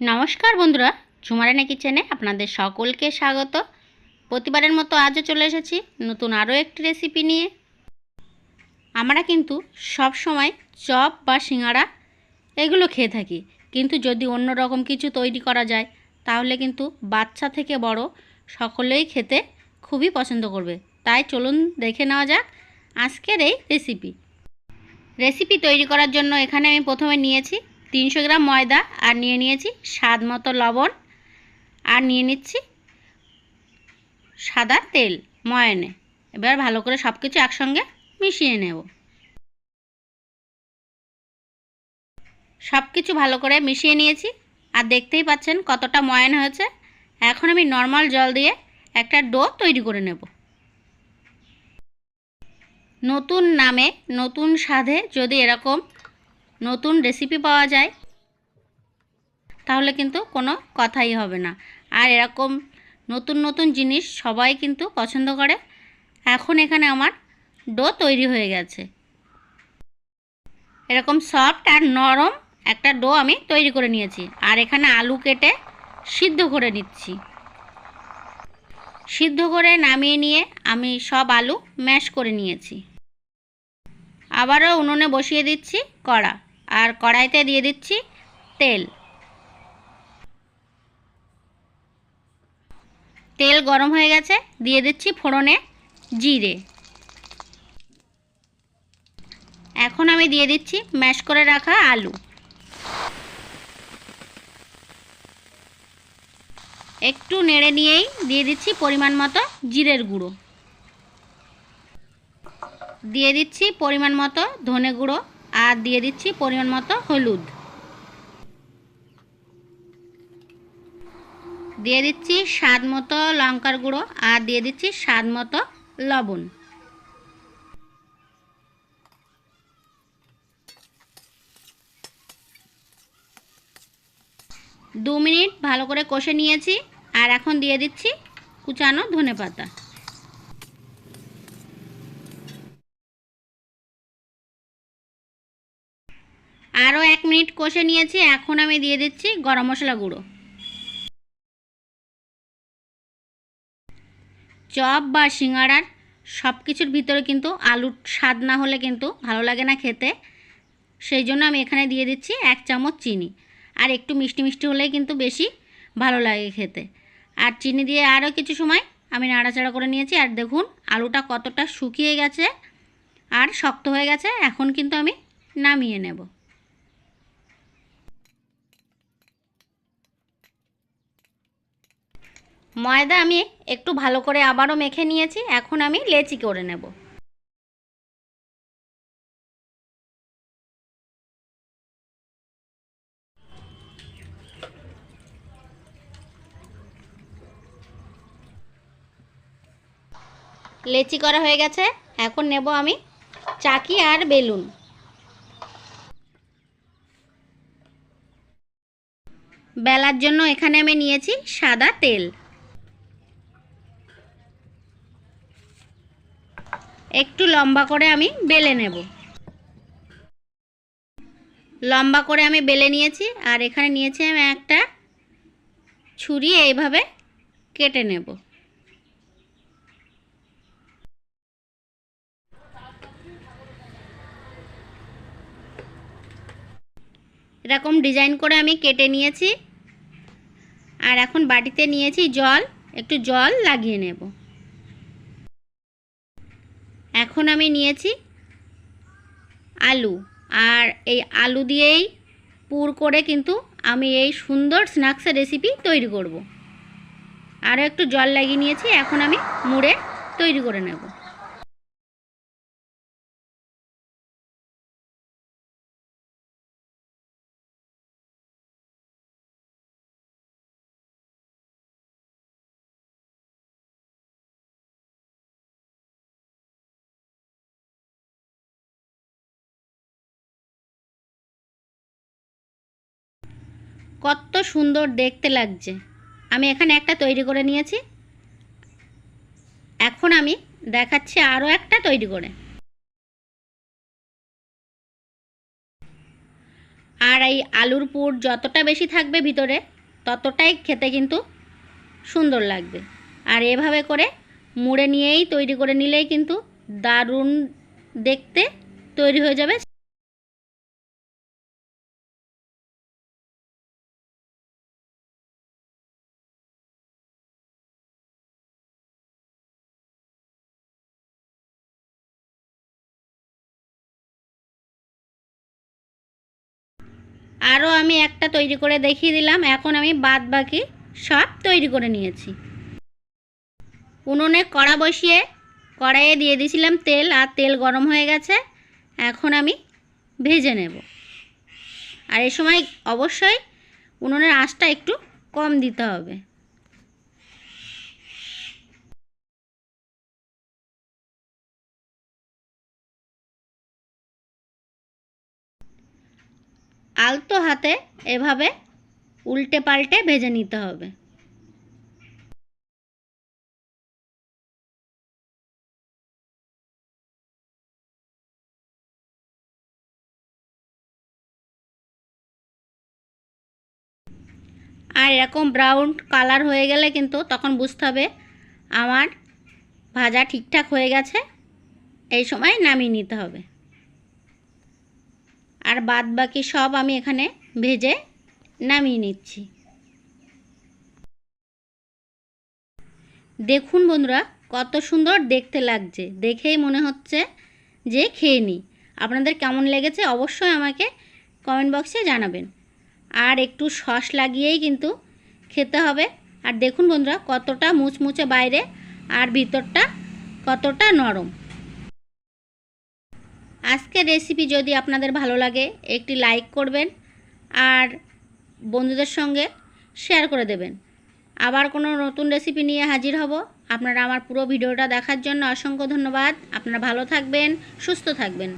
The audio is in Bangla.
নমস্কার বন্ধুরা ঝুমারানা কিচেনে আপনাদের সকলকে স্বাগত। প্রতিবারের মতো আজও চলে এসেছি নতুন আরও একটি রেসিপি নিয়ে। আমরা কিন্তু সব সময় চপ বা সিঙ্গাড়া এগুলো খেয়ে থাকি, কিন্তু যদি অন্য রকম কিছু তৈরি করা যায়, তাহলে কিন্তু বাচ্চা থেকে বড় সকলেই খেতে খুবই পছন্দ করবে। তাই চলুন দেখে নেওয়া যাক আজকের এই রেসিপি রেসিপি তৈরি করার জন্য এখানে আমি প্রথমে নিয়েছি তিনশো গ্রাম ময়দা আর নিয়ে নিয়েছি স্বাদ মতো লবণ আর নিয়ে নিচ্ছি সাদা তেল ময়নে। এবার ভালো করে সব কিছু একসঙ্গে মিশিয়ে নেব। সব কিছু ভালো করে মিশিয়ে নিয়েছি আর দেখতেই পাচ্ছেন কতটা ময়ান হয়েছে। এখন আমি নর্মাল জল দিয়ে একটা ডো তৈরি করে নেব। নতুন নামে নতুন স্বাদে যদি এরকম নতুন রেসিপি পাওয়া যায়, তাহলে কিন্তু কোনো কথাই হবে না। আর এরকম নতুন নতুন জিনিস সবাই কিন্তু পছন্দ করে। এখন এখানে আমার ডো তৈরি হয়ে গেছে। এরকম সফট আর নরম একটা ডো আমি তৈরি করে নিয়েছি। আর এখানে আলু কেটে সিদ্ধ করে নিচ্ছি। সিদ্ধ করে নামিয়ে নিয়ে আমি সব আলু ম্যাশ করে নিয়েছি। আবারও উনুনে বসিয়ে দিচ্ছি কড়া। আর কড়াইতে দিয়ে দিচ্ছি তেল। তেল গরম হয়ে গেছে, দিয়ে দিচ্ছি ফোড়নে জিরে। এখন আমি দিয়ে দিচ্ছি ম্যাশ করে রাখা আলু। একটু নেড়ে নিয়েই দিয়ে দিচ্ছি পরিমাণ মতো জিরের গুঁড়ো। দিয়ে দিচ্ছি পরিমাণ মতো ধনে গুঁড়ো। আর দিয়ে দিচ্ছি পরিমাণ মতো হলুদ। দিয়ে দিচ্ছি স্বাদ মতো লঙ্কার গুঁড়ো আর দিয়ে দিচ্ছি স্বাদ মতো লবণ। দু মিনিট ভালো করে কষে নিয়েছি আর এখন দিয়ে দিচ্ছি কুচানো ধনে পাতা আরও এক মিনিট কষে নিয়েছি, এখন আমি দিয়ে দিচ্ছি গরম মশলা গুঁড়ো। চপ বা সিঙ্গাড়ার সব কিছুর ভিতরে কিন্তু আলুর স্বাদ না হলে কিন্তু ভালো লাগে না খেতে। সেই জন্য আমি এখানে দিয়ে দিচ্ছি এক চামচ চিনি। আর একটু মিষ্টি মিষ্টি হলেই কিন্তু বেশি ভালো লাগে খেতে। আর চিনি দিয়ে আরও কিছু সময় আমি নাড়াচাড়া করে নিয়েছি। আর দেখুন, আলুটা কতটা শুকিয়ে গেছে আর শক্ত হয়ে গেছে। এখন কিন্তু আমি নামিয়ে নেব। ময়দা আমি একটু ভালো করে আবারও মেখে নিয়েছি, এখন আমি লেচি করে নেব। লেচি করা হয়ে গেছে, এখন নেব আমি চাকি আর বেলুন। বেলার জন্য এখানে আমি নিয়েছি সাদা তেল। একটু লম্বা করে আমি বেলে নেব। লম্বা করে আমি বেলে নিয়েছি, আর এখানে নিয়েছি আমি একটা ছুরি, এইভাবে কেটে নেব। এরকম ডিজাইন করে আমি কেটে নিয়েছি, আর এখন বাটিতে নিয়েছি জল, একটু জল লাগিয়ে নেব। এখন আমি নিয়েছি আলু আর এই আলু দিয়েই পুর করে কিন্তু আমি এই সুন্দর স্ন্যাক্সের রেসিপি তৈরি করব। আরও একটু জল লাগিয়ে নিয়েছি, এখন আমি মুড়ে তৈরি করে নেব কত সুন্দর দেখতে লাগছে। আমি এখানে একটা তৈরি করে নিয়েছি। এখন আমি দেখাচ্ছি আরও একটা তৈরি করে। আর এই আলুর পুর যতটা বেশি থাকবে ভিতরে, ততটাই খেতে কিন্তু সুন্দর লাগবে। আর এভাবে করে মুড়ে নিয়েই তৈরি করে নিলেই কিন্তু দারুণ দেখতে তৈরি হয়ে যাবে। আরও আমি একটা তৈরি করে দেখিয়ে দিলাম। এখন আমি বাদ বাকি সব তৈরি করে নিয়েছি। উনুনে কড়া বসিয়ে কড়াইয়ে দিয়ে দিয়েছিলাম তেল, আর তেল গরম হয়ে গেছে। এখন আমি ভেজে নেব। আর এ সময় অবশ্যই উনুনের আঁচটা একটু কম দিতে হবে। আলতো হাতে এভাবে উল্টে পাল্টে ভেজে নিতে হবে। আর এরকম ব্রাউন কালার হয়ে গেলে কিন্তু তখন বুঝতে হবে আমার ভাজা ঠিকঠাক হয়ে গেছে। এই সময় নামিয়ে নিতে হবে। আর বাদ বাকি সব আমি এখানে ভেজে নামিয়ে নিচ্ছি। দেখুন বন্ধুরা, কত সুন্দর দেখতে লাগছে। দেখেই মনে হচ্ছে যে খেয়ে নিই আপনাদের কেমন লেগেছে অবশ্যই আমাকে কমেন্ট বক্সে জানাবেন। আর একটু সস লাগিয়েই কিন্তু খেতে হবে। আর দেখুন বন্ধুরা, কতটা মুচমুচে বাইরে আর ভিতরটা কতটা নরম। আজকের রেসিপি যদি আপনাদের ভালো লাগে, একটি লাইক করবেন আর বন্ধুদের সঙ্গে শেয়ার করে দেবেন। আবার কোনো নতুন রেসিপি নিয়ে হাজির হব। আপনারা আমার পুরো ভিডিওটা দেখার জন্য অসংখ্য ধন্যবাদ। আপনারা ভালো থাকবেন, সুস্থ থাকবেন।